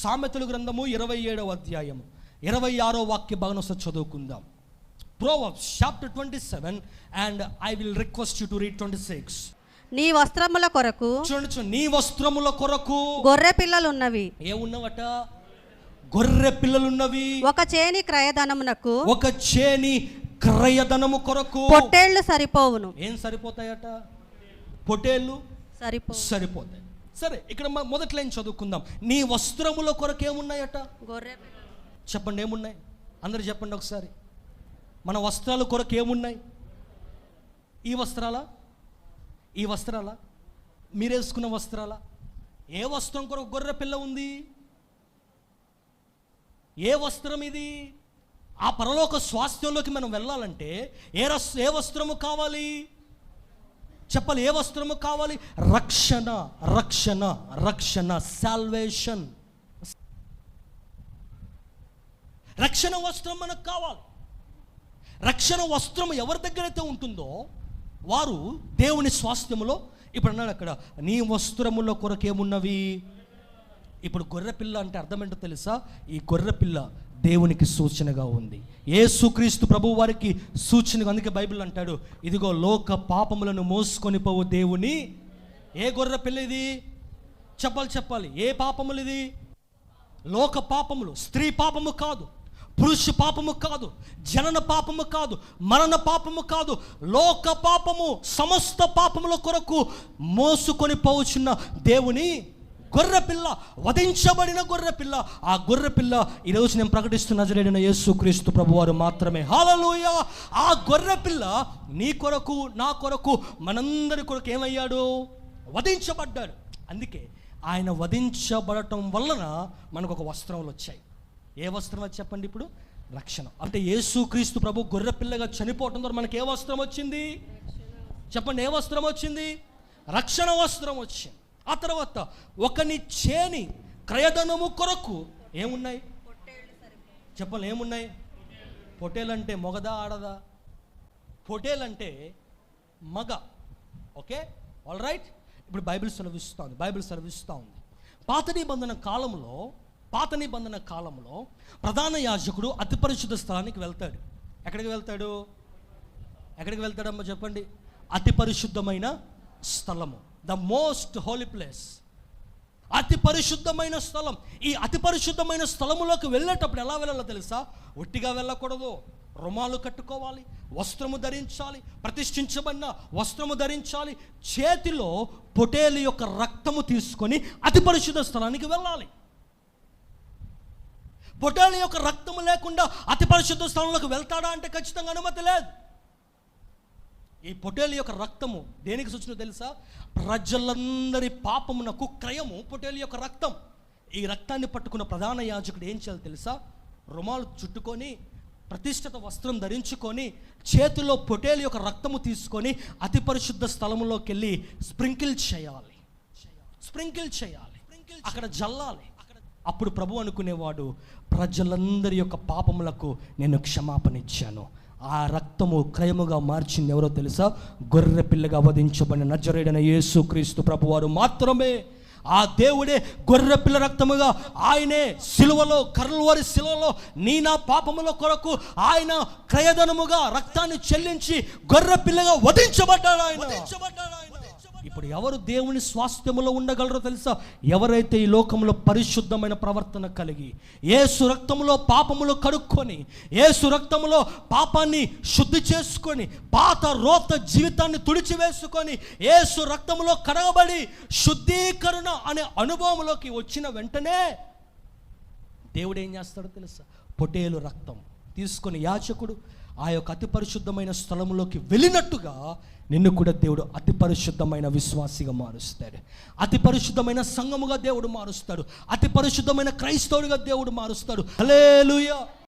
సామెతల గ్రంథము ఇరవై ఏడవ అధ్యాయము. ఇరవై ఆరో వాక్య భాగం ఒకసారి చదువుకుందాం. Proverbs chapter twenty seven and I will request you to read twenty six నీ వస్త్రముల కొరకు చూడండి, నీ వస్త్రముల కొరకు గొర్రె పిల్లలున్నవి. ఏమున్నవట? గొర్రె పిల్లలున్నవి. ఒక చేని క్రయధనమునకు ఒక చేని క్రయధనము కొరకు పొట్టేళ్ళు సరిపోవును. ఏం సరిపోతాయట? పొటేళ్ళు సరిపో సరిపోతాయి. సరే ఇక్కడ మొదటి లైన్ చదువుకుందాం. నీ వస్త్రముల కొరకు ఏమున్నాయట? గొర్రె చెప్పండి ఏమున్నాయి? అందరు చెప్పండి ఒకసారి. మన వస్త్రాల కొరకు ఏమున్నాయి? ఈ వస్త్రాలా? ఈ వస్త్రాలా? మీరు వేసుకున్న వస్త్రాలా? ఏ వస్త్రం కొరకు గొర్రె పిల్ల ఉంది? ఏ వస్త్రం ఇది? ఆ పరలోక స్వాస్థ్యంలోకి మనం వెళ్ళాలంటే ఏ రస్ ఏ వస్త్రము కావాలి? చెప్పాలి ఏ వస్త్రము కావాలి? రక్షణ రక్షణ రక్షణ సాల్వేషన్ రక్షణ వస్త్రం మనకు కావాలి. రక్షణ వస్త్రం ఎవరి దగ్గరైతే ఉంటుందో వారు దేవుని స్వాస్థ్యములో ఇప్పుడు అన్నాడు అక్కడ నీ వస్త్రముల కొరకేమున్నవి? ఇప్పుడు గొర్రెపిల్ల అంటే అర్థం ఏంటో తెలుసా? ఈ గొర్రెపిల్ల దేవునికి సూచనగా ఉంది. ఏసుక్రీస్తు ప్రభు వారికి సూచనగా అందుకే బైబిల్ అంటాడు ఇదిగో లోక పాపములను మోసుకొని పోవు దేవుని. ఏ గొర్రె పిల్లది చెప్పాలి చెప్పాలి. ఏ పాపములు ఇది? లోక పాపములు. స్త్రీ పాపము కాదు పురుష పాపము కాదు జనన పాపము కాదు మరణ పాపము కాదు. లోక పాపము సమస్త పాపముల కొరకు మోసుకొని పోవచ్చున్న దేవుని గొర్రెపిల్ల వధించబడిన గొర్రెపిల్ల ఆ గొర్రెపిల్ల ఈరోజు నేను ప్రకటిస్తున్న నజరేడిన యేసుక్రీస్తు ప్రభువారు మాత్రమే. హాలలోయ ఆ గొర్రెపిల్ల నీ కొరకు నా కొరకు మనందరి కొరకు ఏమయ్యాడు? వధించబడ్డాడు. అందుకే ఆయన వధించబడటం వలన మనకు ఒక వస్త్రములు వచ్చాయి. ఏ వస్త్రం అది చెప్పండి ఇప్పుడు? రక్షణ. అంటే యేసుక్రీస్తు ప్రభు గొర్రె పిల్లగా చనిపోవటం ద్వారా మనకి ఏ వస్త్రం వచ్చింది? చెప్పండి ఏ వస్త్రం వచ్చింది? రక్షణ వస్త్రం వచ్చింది. ఆ తర్వాత ఒకని చేని క్రయధనము కొరకు ఏమున్నాయి? చెప్పండి ఏమున్నాయి? పొటేలంటే మొగదా ఆడదా? పొటేలంటే మగ. ఓకే? ఆల్ రైట్ ఇప్పుడు బైబిల్ సెలవిస్తూ ఉంది బైబిల్ సెలవిస్తూ ఉంది. పాత నిబంధన కాలంలో పాత నిబంధన కాలంలో ప్రధాన యాజకుడు అతి పరిశుద్ధ స్థలానికి వెళ్తాడు. ఎక్కడికి వెళ్తాడు? ఎక్కడికి వెళ్తాడమ్మా చెప్పండి? అతి పరిశుద్ధమైన స్థలము. ద మోస్ట్ హోలీ ప్లేస్ అతి పరిశుద్ధమైన స్థలం. ఈ అతి పరిశుద్ధమైన స్థలములోకి వెళ్ళేటప్పుడు ఎలా వెళ్ళాలో తెలుసా? ఒట్టిగా వెళ్ళకూడదు. రుమాలు కట్టుకోవాలి. వస్త్రము ధరించాలి. ప్రతిష్ఠించబడిన వస్త్రము ధరించాలి. చేతిలో పొటేలు యొక్క రక్తము తీసుకొని అతి పరిశుద్ధ స్థలానికి వెళ్ళాలి. పొటేలు యొక్క రక్తము లేకుండా అతి పరిశుద్ధ స్థలంలోకి వెళ్తాడా అంటే ఖచ్చితంగా అనుమతి లేదు. ఈ పొటేలు యొక్క రక్తము దేనికి సూచన తెలుసా? ప్రజలందరి పాపమునకు క్రయము. పొటేలు యొక్క రక్తం. ఈ రక్తాన్ని పట్టుకున్న ప్రధాన యాజకుడు ఏం చేయాలి తెలుసా? రుమాలు చుట్టుకొని ప్రతిష్ఠిత వస్త్రం ధరించుకొని చేతిలో పొటేలు యొక్క రక్తము తీసుకొని అతి పరిశుద్ధ స్థలంలోకి వెళ్ళి స్ప్రింకిల్ చేయాలి. స్ప్రింకిల్ చేయాలి. అక్కడ జల్లాలి. అప్పుడు ప్రభు అనుకునేవాడు ప్రజలందరి యొక్క పాపములకు నేను క్షమాపణ ఇచ్చాను. ఆ రక్తము క్రయముగా మార్చింది ఎవరో తెలుసా? గొర్రె పిల్లగా వధించబడిన నజరేడైన యేసు క్రీస్తు ప్రభువారు మాత్రమే. ఆ దేవుడే గొర్రె పిల్ల రక్తముగా ఆయనే సిలువలో కర్లవారి సిలువలో నీ నా పాపముల కొరకు ఆయన క్రయధనముగా రక్తాన్ని చెల్లించి గొర్రె పిల్లగా వధించబడ్డాడు ఆయన. ఇప్పుడు ఎవరు దేవుని స్వాస్థ్యములో ఉండగలరో తెలుసా? ఎవరైతే ఈ లోకంలో పరిశుద్ధమైన ప్రవర్తన కలిగి ఏ సురక్తములో పాపములు కడుక్కొని ఏ సురక్తములో పాపాన్ని శుద్ధి చేసుకొని పాత రోత జీవితాన్ని తుడిచివేసుకొని ఏ సురక్తములో కడగబడి శుద్ధీకరణ అనే అనుభవంలోకి వచ్చిన వెంటనే దేవుడు ఏం చేస్తాడో తెలుసా? పొటేలు రక్తం. తీసుకొని యాచకుడు ఆ యొక్క అతి పరిశుద్ధమైన స్థలంలోకి వెళ్ళినట్టుగా నిన్ను కూడా దేవుడు అతి పరిశుద్ధమైన విశ్వాసిగా మారుస్తాడు. అతి పరిశుద్ధమైన సంఘముగా దేవుడు మారుస్తాడు. అతి పరిశుద్ధమైన క్రైస్తవుడిగా దేవుడు మారుస్తాడు. హలేలుయా